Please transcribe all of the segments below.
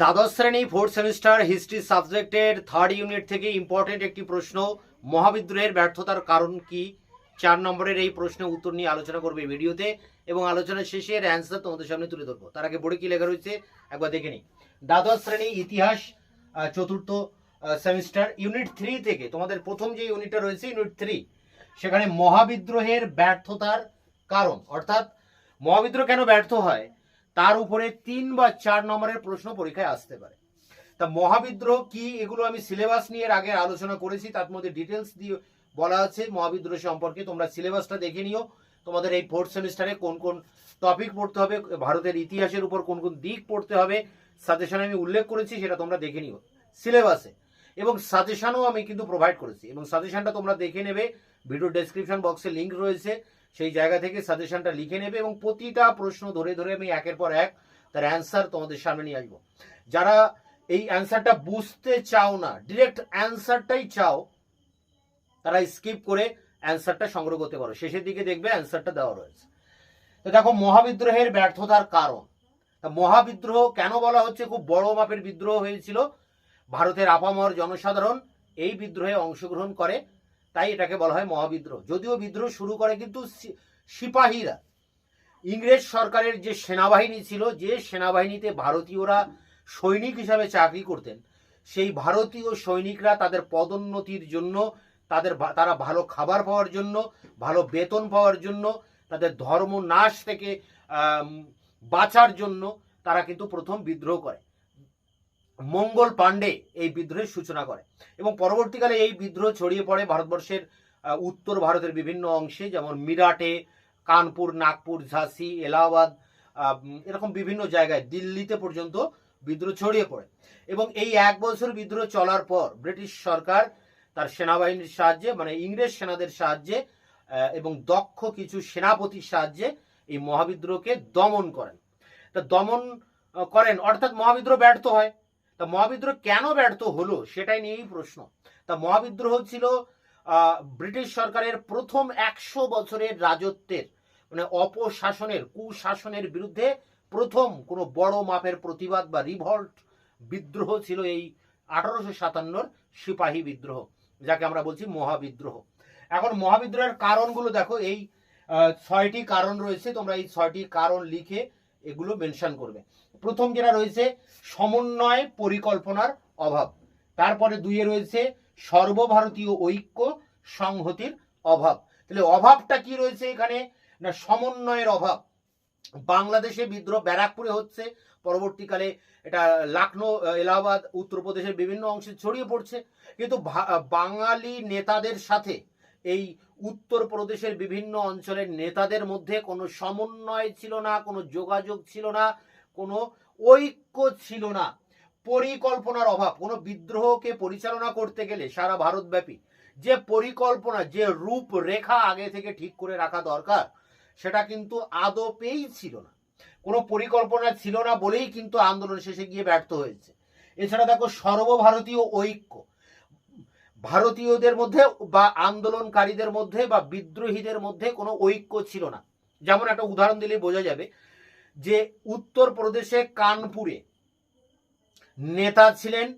দ্বাদশ শ্রেণি fourth semester history সাবজেক্টের থার্ড ইউনিট থেকে ইম্পর্টেন্ট একটি প্রশ্ন, মহাবিদ্রোহের ব্যর্থতার কারণ কি? চার নম্বরের এই প্রশ্নের উত্তর নিয়ে আলোচনা করবে ভিডিওতে এবং আলোচনার শেষে এর অ্যান্সার তোমাদের সামনে তুলে ধরবো। তার আগে বোর্ডে কি লেখা রয়েছে? একবার দেখে নিই। দ্বাদশ শ্রেণি, ইতিহাস চতুর্থ সেমিস্টার ইউনিট থ্রি থেকে তোমাদের প্রথম যে ইউনিটটা রয়েছে ইউনিট থ্রি সেখানে মহাবিদ্রোহের ব্যর্থতার কারণ। অর্থাৎ মহাবিদ্রোহ কেন ব্যর্থ হয়? তার উপরে তিন বা চার নম্বরের প্রশ্ন পরীক্ষায় আসতে পারে। তা মহাবিদ্রোহ কি, এগুলো আমি সিলেবাস নিয়ে আগে আলোচনা করেছি, তার মধ্যে ডিটেলস দিয়ে বলা আছে। মহাবিদ্রোহ সম্পর্কে তোমরা সিলেবাসটা দেখে নিও। তোমাদের এই ফোর্থ সেমিস্টারে কোন কোন টপিক পড়তে হবে, ভারতের ইতিহাসের উপর কোন কোন দিক পড়তে হবে সাজেশনে আমি উল্লেখ করেছি, সেটা তোমরা দেখে নিও সিলেবাসে এবং সাজেশনও আমি কিন্তু প্রোভাইড করেছি। এবং সাজেশনটা তোমরা দেখে নেবে ভিডিও ডেসক্রিপশন বক্সে লিঙ্ক রয়েছে। সেই জায়গা থেকে সাজেশনটা লিখে নেবে এবং প্রতিটা প্রশ্ন ধরে ধরে আমি একের পর এক তার অ্যান্সার তোমাদের সামনে নিয়ে আসব। যারা এই অ্যান্সারটা বুঝতে চাও না ডিরেক্ট অ্যান্সারটাই চাও, তারা স্কিপ করে অ্যান্সারটা সংগ্রহ করতে পারো। শেষের দিকে দেখবে অ্যান্সারটা দেওয়া রয়েছে। তো দেখো, মহাবিদ্রোহের ব্যর্থতার কারণ। মহাবিদ্রোহ কেন বলা হচ্ছে? খুব বড় মাপের বিদ্রোহ হয়েছিল। ভারতের আপামর জনসাধারণ এই বিদ্রোহে অংশগ্রহণ করে। তাই এটাকে বলা হয় মহাবিদ্রোহ। যদিও বিদ্রোহ শুরু করে কিন্তু সিপাহীরা। ইংরেজ সরকারের যে সেনাবাহিনী ছিল, যে সেনাবাহিনীতে ভারতীয়রা সৈনিক হিসাবে চাকরি করতেন, সেই ভারতীয় সৈনিকরা তাদের পদোন্নতির জন্য, তাদের তারা ভালো খাবার পাওয়ার জন্য, ভালো বেতন পাওয়ার জন্য, তাদের ধর্ম নাশ থেকে বাঁচার জন্য তারা কিন্তু প্রথম বিদ্রোহ করে। মঙ্গল পাণ্ডে এই বিদ্রোহের সূচনা করে এবং পরবর্তীকালে এই বিদ্রোহ ছড়িয়ে পড়ে ভারতবর্ষের উত্তর ভারতের বিভিন্ন অংশে, যেমন মিরাটে, কানপুর, নাগপুর, ঝাঁসি, এলাহাবাদ এরকম বিভিন্ন জায়গায় দিল্লিতে পর্যন্ত বিদ্রোহ ছড়িয়ে পড়ে এবং এই এক বছর বিদ্রোহ চলার পর ব্রিটিশ সরকার তার সেনাবাহিনীর সাহায্যে মানে ইংরেজ সেনাদের সাহায্যে এবং দক্ষ কিছু সেনাপতির সাহায্যে এই মহাবিদ্রোহকে দমন করেন। তা দমন করেন, অর্থাৎ মহাবিদ্রোহ ব্যর্থ হয়। তা মহাবিদ্রোহ কেন ব্যর্থ হলো সেটাই নিয়েই প্রশ্ন। তা মহাবিদ্রোহ ছিল ব্রিটিশ সরকারের প্রথম একশো বছরের রাজত্বের মানে অপশাসনের, কুশাসনের বিরুদ্ধে প্রথম কোনো বড় মাপের প্রতিবাদ বা রিভল্ট বিদ্রোহ ছিল এই আঠারোশো সাতান্নর সিপাহী বিদ্রোহ, যাকে আমরা বলছি মহাবিদ্রোহ। এখন মহাবিদ্রোহের কারণগুলো দেখো, এই ছয়টি কারণ রয়েছে, তোমরা এই ছয়টি কারণ লিখে এগুলো মেনশন করবে। প্রথম যেটা রয়েছে, সমন্বয় পরিকল্পনার অভাব। তারপরে দুইয়ে রয়েছে, সর্বভারতীয় ঐক্য সংহতির অভাব। তাহলে অভাবটা কি রয়েছে এখানে? না, সমন্বয়ের অভাব। বাংলাদেশে বিদ্রোহ, ব্যারাকপুরে হচ্ছে, পরবর্তীকালে এটা লখনৌ, এলাহাবাদ, উত্তরপ্রদেশের বিভিন্ন অংশে ছড়িয়ে পড়ছে। কিন্তু বাঙালি নেতাদের সাথে এই উত্তরপ্রদেশের বিভিন্ন অঞ্চলের নেতাদের মধ্যে কোনো সমন্বয় ছিল না, কোনো যোগাযোগ ছিল না, কোনো ঐক্য ছিল না। পরিকল্পনার অভাব, কোনো বিদ্রোহকে পরিচালনা করতে গেলে সারা ভারতব্যাপী যে পরিকল্পনা, যে রূপরেখা আগে থেকে ঠিক করে রাখা দরকার, সেটা কিন্তু আদপেই ছিল না। কোনো পরিকল্পনা ছিল না বলেই কিন্তু আন্দোলন শেষে গিয়ে ব্যর্থ হয়েছে। এছাড়া দেখো সর্বভারতীয় ঐক্য ভারতীয়দের মধ্যে বা আন্দোলনকারীদের মধ্যে বা বিদ্রোহীদের মধ্যে কোনো ঐক্য ছিল না। যেমন একটা উদাহরণ দিলে বোঝা যাবে যে উত্তরপ্রদেশে কানপুরে নেতা ছিলেন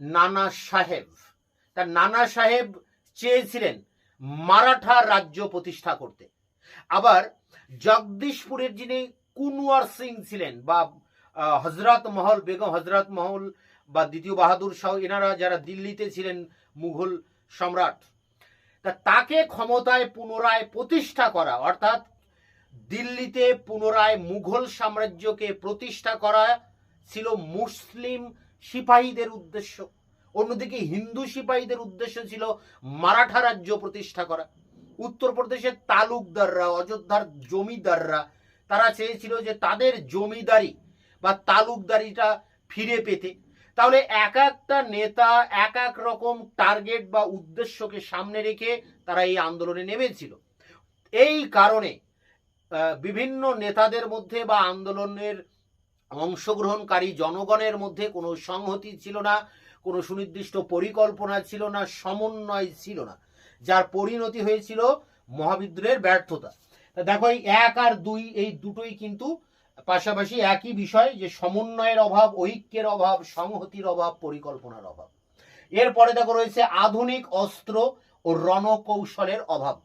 নানা সাহেব। তার নানা সাহেব চেয়েছিলেন মারাঠা রাজ্য প্রতিষ্ঠা করতে। আবার জগদীশপুরের যিনি কুনওয়ার সিং ছিলেন বা হজরত মহল বেগম, হজরত মহল বা দ্বিতীয় বাহাদুর শাহ, এনারা যারা দিল্লিতে ছিলেন মুঘল সম্রাট। তা তাকে ক্ষমতায় পুনরায় প্রতিষ্ঠা করা, অর্থাৎ দিল্লিতে পুনরায় মুঘল সাম্রাজ্যকে প্রতিষ্ঠা করা ছিল মুসলিম সিপাহীদের উদ্দেশ্য। অন্যদিকে হিন্দু সিপাহীদের উদ্দেশ্য ছিল মারাঠা রাজ্য প্রতিষ্ঠা করা। উত্তরপ্রদেশের তালুকদাররা, অযোধ্যার জমিদাররা, তারা চেয়েছিল যে তাদের জমিদারি বা তালুকদারিটা ফিরে পেতে। তাহলে এক একটা নেতা, এক এক রকম টার্গেট বা উদ্দেশ্যকে সামনে রেখে তারা এই আন্দোলনে নেমেছিল। এই কারণে বিভিন্ন নেতাদের মধ্যে বা আন্দোলনের অংশগ্রহণকারী জনগণের মধ্যে কোনো সংহতি ছিল না, কোনো সুনির্দিষ্ট পরিকল্পনা ছিল না, সমন্বয় ছিল না, যার পরিণতি হয়েছিল মহাবিদ্রোহের ব্যর্থতা। দেখো, এই এক আর দুই, এই দুটোই কিন্তু পাশাপাশি একই বিষয় যে সমন্বয়ের অভাব, ঐক্যের অভাব, সংহতির অভাব, পরিকল্পনার অভাব। এরপরে দেখো রয়েছে আধুনিক অস্ত্র ও রণকৌশলের অভাব।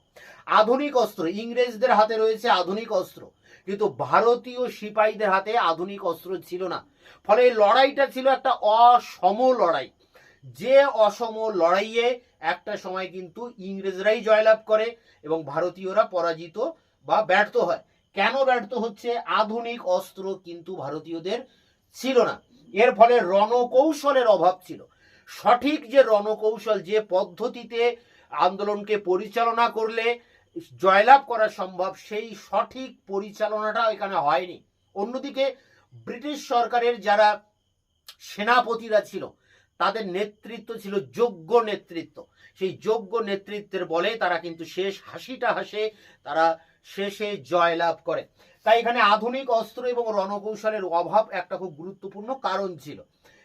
আধুনিক অস্ত্র, ইংরেজদের হাতে রয়েছে আধুনিক অস্ত্র, কিন্তু ভারতীয় সিপাহীদের হাতে আধুনিক অস্ত্র ছিল না। ফলে এই লড়াইটা ছিল একটা অসম লড়াই। যে অসম লড়াইয়ে একটা সময় কিন্তু ইংরেজরাই জয়লাভ করে এবং ভারতীয়রা পরাজিত বা ব্যর্থ হয়। কেন ব্যর্থ হচ্ছে? আধুনিক অস্ত্র কিন্তু ভারতীয়দের ছিল না। এর ফলে রণকৌশলের অভাব ছিল। সঠিক যে রণকৌশল, যে পদ্ধতিতে আন্দোলনকে পরিচালনা করলে জয়লাভ করা সম্ভব, সেই সঠিক পরিচালনাটা এখানে হয়নি। অন্যদিকে ব্রিটিশ সরকারের যারা সেনাপতিরা ছিল, তাদের নেতৃত্ব ছিল যোগ্য নেতৃত্ব। সেই যোগ্য নেতৃত্বের বলে তারা কিন্তু শেষ হাসিটা হাসে, তারা শেষে জয়লাভ করে। তাই এখানে আধুনিক অস্ত্র এবং রণকৌশলের অভাব একটা খুব গুরুত্বপূর্ণ কারণ ছিল।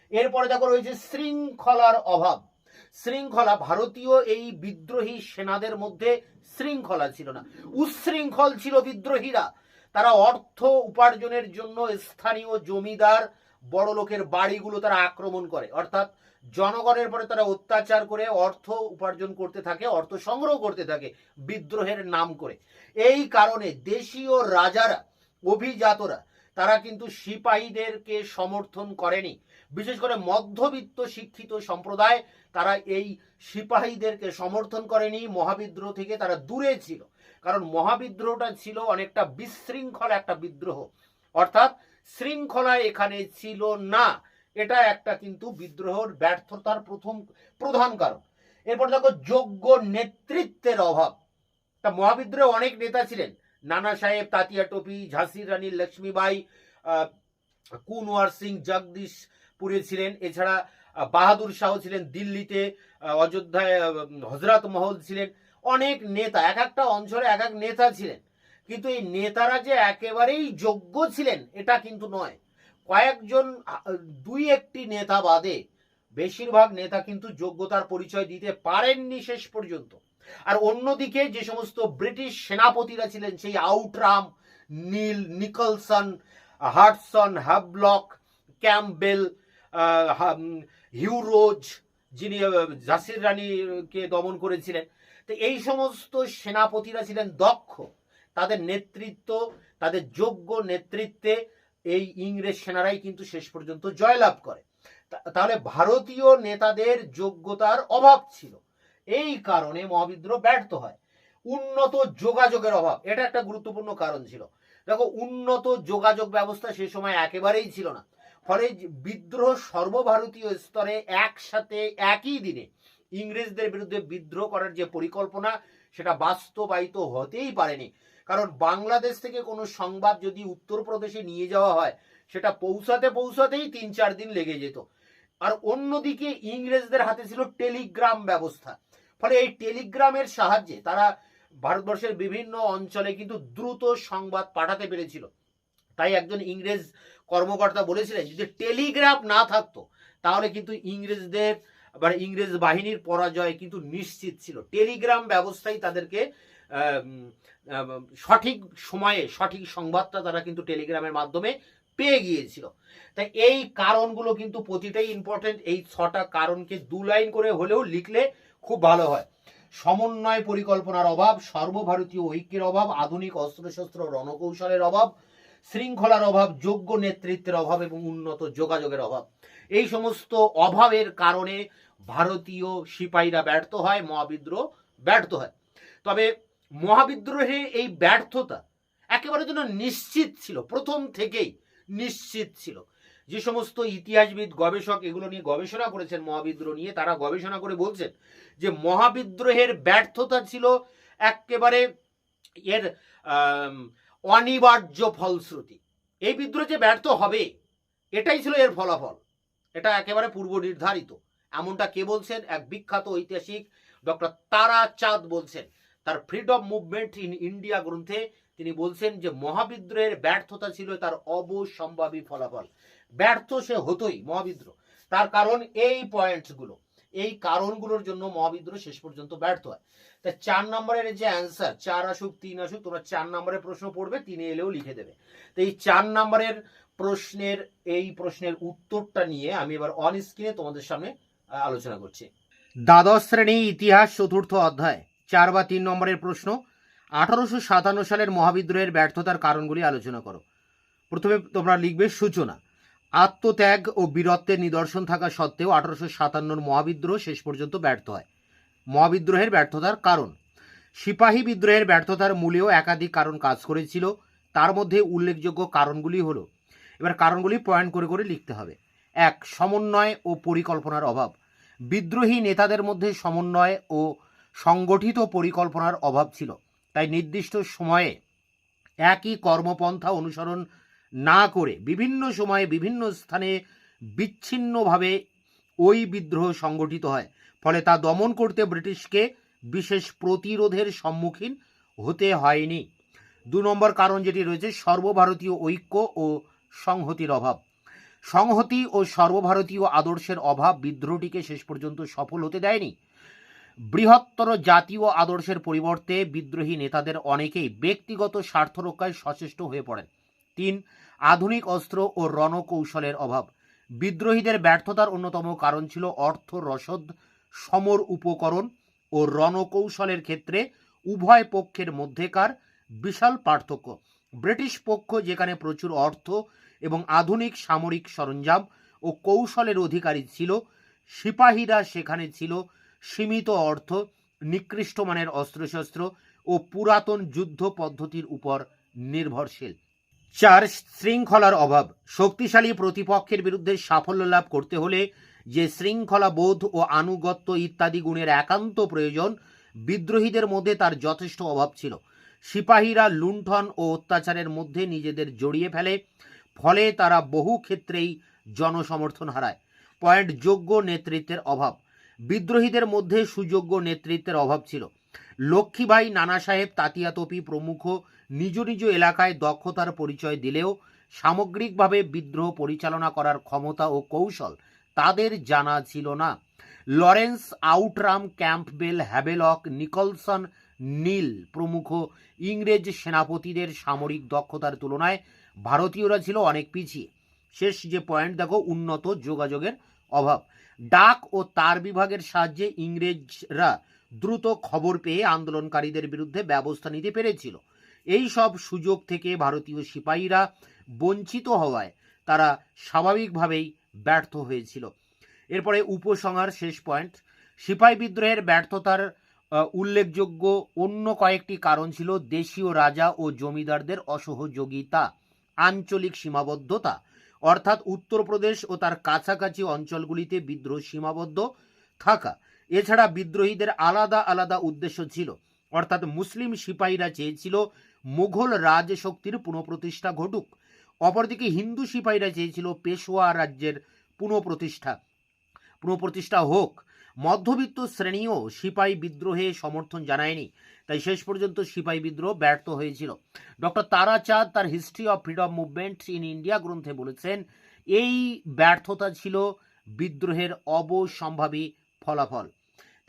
এরপরে দেখো রয়েছে শৃঙ্খলার অভাব। শৃঙ্খলা, ভারতীয় এই বিদ্রোহী সেনাদের মধ্যে শৃঙ্খলা ছিল না। উচ্ছৃঙ্খল ছিল বিদ্রোহীরা। তারা অর্থ উপার্জনের জন্য স্থানীয় জমিদার বড় লোকের বাড়িগুলো তারা আক্রমণ করে। অর্থাৎ জনগণের পরে তারা অত্যাচার করে অর্থ উপার্জন করতে থাকে, অর্থ সংগ্রহ করতে থাকে বিদ্রোহের নাম করে। এই কারণে দেশীয় রাজারা, অভিজাতরা, তারা কিন্তু সিপাহীদেরকে সমর্থন করেনি। বিশেষ করে মধ্যবিত্ত শিক্ষিত সম্প্রদায়, তারা এই সিপাহীদেরকে সমর্থন করেনি, মহাবিদ্রোহ থেকে তারা দূরে ছিল। কারণ মহাবিদ্রোহটা ছিল অনেকটা বিশৃঙ্খল একটা বিদ্রোহ। অর্থাৎ শৃঙ্খলা এখানে ছিল না। এটা একটা কিন্তু বিদ্রোহের ব্যর্থতার প্রথম, প্রধান কারণ। এরপর দেখো, যোগ্য নেতৃত্বের অভাব। তা মহাবিদ্রোহে অনেক নেতা ছিলেন। নানা সাহেব, তাতিয়া টপি, ঝাঁসির রানী, লক্ষ্মীবাই কুনওয়ার সিং, জগদীশপুরে ছিলেন। এছাড়া বাহাদুর শাহ ছিলেন দিল্লিতে অযোধ্যায় হজরত মহল ছিলেন। অনেক নেতা, এক একটা অঞ্চলে এক এক নেতা ছিলেন। কিন্তু এই নেতারা যে একেবারেই যোগ্য ছিলেন, এটা কিন্তু নয়। কয়েকজন দুই একটি নেতা বাদে বেশিরভাগ নেতা কিন্তু যোগ্যতার পরিচয় দিতে পারেননি শেষ পর্যন্ত। আর অন্যদিকে যে সমস্ত ব্রিটিশ সেনাপতিরা ছিলেন, সেই Outram, Neill Nicholson Hartson Havelock, Campbell Hugh Rose, যিনি ঝাঁসির রানীকে দমন করেছিলেন, তো এই সমস্ত সেনাপতিরা ছিলেন দক্ষ। তাদের নেতৃত্ব, তাদের যোগ্য নেতৃত্বে এই ইংরেজ সেনারাই কিন্তু শেষ পর্যন্ত জয়লাভ করে। তাহলে ভারতীয় নেতাদের যোগ্যতার অভাব ছিল। এই কারণে মহাবিদ্রোহ ব্যর্থ হয়। উন্নত যোগাযোগের অভাব, এটা একটা গুরুত্বপূর্ণ কারণ ছিল। দেখো, উন্নত যোগাযোগ ব্যবস্থা সে সময় একেবারেই ছিল না। ফলে বিদ্রোহ সর্বভারতীয় স্তরে একসাথে একই দিনে ইংরেজদের বিরুদ্ধে বিদ্রোহ করার যে পরিকল্পনা, সেটা বাস্তবায়িত হতেই পারেনি। কারণ বাংলাদেশ থেকে কোনো সংবাদ যদি উত্তরপ্রদেশে নিয়ে যাওয়া হয়, সেটা পৌঁছাতে পৌঁছাতেই তিন চার দিন লেগে যেত। আর অন্যদিকে ইংরেজদের হাতে ছিল টেলিগ্রাম ব্যবস্থা। ফলে এই টেলিগ্রামের সাহায্যে তারা ভারতবর্ষের বিভিন্ন অঞ্চলে কিন্তু দ্রুত সংবাদ পাঠাতে পেরেছিল। তাই একজন ইংরেজ কর্মকর্তা বলেছিলেন যদি টেলিগ্রাফ না থাকতো, তাহলে কিন্তু ইংরেজদের মানে ইংরেজ বাহিনীর পরাজয় কিন্তু নিশ্চিত ছিল। টেলিগ্রাম ব্যবস্থাই তাদেরকে সঠিক সময়ে সঠিক সংবাদটা তারা কিন্তু টেলিগ্রামের মাধ্যমে পেয়ে গিয়েছিল। তাই এই কারণগুলো কিন্তু প্রতিটাই ইম্পর্টেন্ট এই ছটা কারণকে দু লাইন করে হলেও লিখলে খুব ভালো হয়। সমন্বয় পরিকল্পনার অভাব, সর্বভারতীয় ঐক্যের অভাব, আধুনিক অস্ত্রশস্ত্র রণকৌশলের অভাব, শৃঙ্খলার অভাব, যোগ্য নেতৃত্বের অভাব এবং উন্নত যোগাযোগের অভাব। এই সমস্ত অভাবের কারণে ভারতীয় সিপাহীরা ব্যর্থ হয়, মহাবিদ্রোহ ব্যর্থ হয়। তবে মহাবিদ্রোহে এই ব্যর্থতা একেবারে যেন নিশ্চিত ছিল, প্রথম থেকেই নিশ্চিত ছিল। যে সমস্ত ইতিহাসবিদ, গবেষক এগুলো নিয়ে গবেষণা করেছেন, মহাবিদ্রোহ নিয়ে, তারা গবেষণা করে বলছেন যে মহাবিদ্রোহের ব্যর্থতা ছিল একেবারে এর অনিবার্য ফলশ্রুতি। এই বিদ্রোহ যে ব্যর্থ হবে, এটাই ছিল এর ফলাফল। এটা একেবারে পূর্ব নির্ধারিত। এমনটা কে বলছেন? এক বিখ্যাত ঐতিহাসিক ডক্টর তারা চাঁদ বলছেন। তার ফ্রিডম মুভমেন্ট ইন ইন্ডিয়া গ্রন্থে তিনি বলছেন যে মহাবিদ্রোহের ব্যর্থতা ছিল তার অবসম্ভাবী ফলাফল। ব্যর্থ সে হতোই মহাবিদ্রোহ। তার কারণ এই পয়েন্টসগুলো এই কারণগুলোর জন্য মহাবিদ্রোহ শেষ পর্যন্ত ব্যর্থ হয়। তা চার নম্বরের যে অ্যান্সার চার আসুক, তিন আসুক, তোমরা চার নম্বরের প্রশ্ন পড়বে, তিনে এলেও লিখে দেবে। তো এই চার নম্বরের প্রশ্নের, এই প্রশ্নের উত্তরটা নিয়ে আমি এবার অন স্ক্রিনে তোমাদের সামনে আলোচনা করছি। দ্বাদশ শ্রেণি ইতিহাস চতুর্থ অধ্যায়। চার বা তিন নম্বরের প্রশ্ন, আঠারোশো সাতান্ন সালের মহাবিদ্রোহের ব্যর্থতার কারণগুলি আলোচনা করো। প্রথমে তোমরা লিখবে সূচনা। আত্মত্যাগ ও বীরত্বের নিদর্শন থাকা সত্ত্বেও আঠারোশো সাতান্নর মহাবিদ্রোহ শেষ পর্যন্ত ব্যর্থ হয়। মহাবিদ্রোহের ব্যর্থতার কারণ। সিপাহী বিদ্রোহের ব্যর্থতার মূলেও একাধিক কারণ কাজ করেছিল। তার মধ্যে উল্লেখযোগ্য কারণগুলি হলো, এবার কারণগুলি পয়েন্ট করে করে লিখতে হবে। এক, সমন্বয় ও পরিকল্পনার অভাব। বিদ্রোহী নেতাদের মধ্যে সমন্বয় ও সংগঠিত পরিকল্পনার অভাব ছিল। তাই নির্দিষ্ট সময়ে একই কর্মপন্থা অনুসরণ না করে বিভিন্ন সময়ে বিভিন্ন স্থানে বিচ্ছিন্নভাবে ওই বিদ্রোহ সংগঠিত হয়। ফলে তা দমন করতে ব্রিটিশকে বিশেষ প্রতিরোধের সম্মুখীন হতে হয়নি। দু নম্বর কারণ যেটি রয়েছে, সর্বভারতীয় ঐক্য ও সংহতির অভাব। সংহতি ও সর্বভারতীয় আদর্শের অভাব বিদ্রোহটিকে শেষ পর্যন্ত সফল হতে দেয়নি। বৃহত্তর জাতীয় আদর্শের পরিবর্তে বিদ্রোহী নেতাদের অনেকেই ব্যক্তিগত স্বার্থ রক্ষায় সচেষ্ট হয়ে পড়েন। তিন, আধুনিক অস্ত্র ও রণকৌশলের অভাব। বিদ্রোহীদের ব্যর্থতার অন্যতম কারণ ছিল অর্থ রসদ, সমর উপকরণ ও রণকৌশলের ক্ষেত্রে উভয় পক্ষের মধ্যেকার বিশাল পার্থক্য। ব্রিটিশ পক্ষ যেখানে প্রচুর অর্থ এবং আধুনিক সামরিক সরঞ্জাম ও কৌশলের অধিকারী ছিল, সিপাহীরা সেখানে ছিল সীমিত অর্থ, নিকৃষ্ট মানের অস্ত্রশস্ত্র ও পুরাতন যুদ্ধ পদ্ধতির উপর নির্ভরশীল। চার, শৃঙ্খলার অভাব। শক্তিশালী প্রতিপক্ষের বিরুদ্ধে সাফল্য লাভ করতে হলে যে শৃঙ্খলা বোধ ও আনুগত্য ইত্যাদি গুণের একান্ত প্রয়োজন, বিদ্রোহীদের মধ্যে তার যথেষ্ট অভাব ছিল। সিপাহীরা লুণ্ঠন ও অত্যাচারের মধ্যে নিজেদের জড়িয়ে ফেলে, ফলে তারা বহু ক্ষেত্রেই জনসমর্থন হারায়। পয়েন্ট, যোগ্য নেতৃত্বের অভাব। বিদ্রোহীদের মধ্যে সুযোগ্য নেতৃত্বের অভাব ছিল। লক্ষ্মীবাই নানা সাহেব, তাতিয়া তোপি প্রমুখ নিজ নিজ এলাকায় দক্ষতার পরিচয় দিলেও সামগ্রিকভাবে বিদ্রোহ পরিচালনা করার ক্ষমতা ও কৌশল তাদের জানা ছিল না। Lawrence Outram Campbell, Havelock, Nicholson, Neill প্রমুখ ইংরেজ সেনাপতিদের সামরিক দক্ষতার তুলনায় ভারতীয়রা ছিল অনেক পিছিয়ে। শেষ যে পয়েন্ট, দেখো, উন্নত যোগাযোগের অভাব। ডাক ও তার বিভাগের সাহায্যে ইংরেজরা দ্রুত খবর পেয়ে আন্দোলনকারীদের বিরুদ্ধে ব্যবস্থা নিতে পেরেছিল। এই সব সুযোগ থেকে ভারতীয় সিপাহীরা বঞ্চিত হওয়ায় তারা স্বাভাবিকভাবেই ব্যর্থ হয়েছিল। এরপরে উপসংহার শেষ পয়েন্ট। সিপাহী বিদ্রোহের ব্যর্থতার উল্লেখযোগ্য অন্য কয়েকটি কারণ ছিল দেশীয় রাজা ও জমিদারদের অসহযোগিতা, আঞ্চলিক সীমাবদ্ধতা অর্থাৎ উত্তরপ্রদেশ ও তার কাছাকাছি অঞ্চলগুলিতে বিদ্রোহ সীমাবদ্ধ থাকা। এছাড়া বিদ্রোহীদের আলাদা আলাদা উদ্দেশ্য ছিল। অর্থাৎ মুসলিম সিপাহীরা চেয়েছিল মুঘল রাজশক্তির পুনঃপ্রতিষ্ঠা ঘটুক। অপরদিকে হিন্দু সিপাহীরা চেয়েছিল পেশোয়া রাজ্যের পুনঃপ্রতিষ্ঠা পুনঃপ্রতিষ্ঠা হোক। মধ্যবিত্ত শ্রেণীও সিপাহী বিদ্রোহে সমর্থন জানায়নি। তাই শেষ পর্যন্ত সিপাহী বিদ্রোহ ব্যর্থ হয়েছিল। ডক্টর তারাচাঁদ তার history of freedom movement in India গ্রন্থে বলেছেন, এই ব্যর্থতা ছিল বিদ্রোহের অবসম্ভাবী ফলাফল।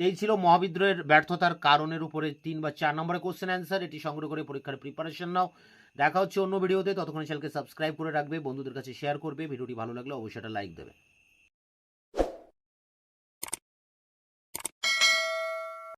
এই ছিল মহাবিদ্রোহের ব্যর্থতার কারণের উপরে তিন বা চার নম্বরের কোশ্চেন অ্যান্সার এটি সংগ্রহ করে পরীক্ষার প্রিপারেশন নাও। দেখা হচ্ছে অন্য ভিডিওতে ততক্ষণ চ্যানেলকে সাবস্ক্রাইব করে রাখবে, বন্ধুদের কাছে শেয়ার করবে। ভিডিওটি ভালো লাগলে অবশ্যই লাইক দেবে।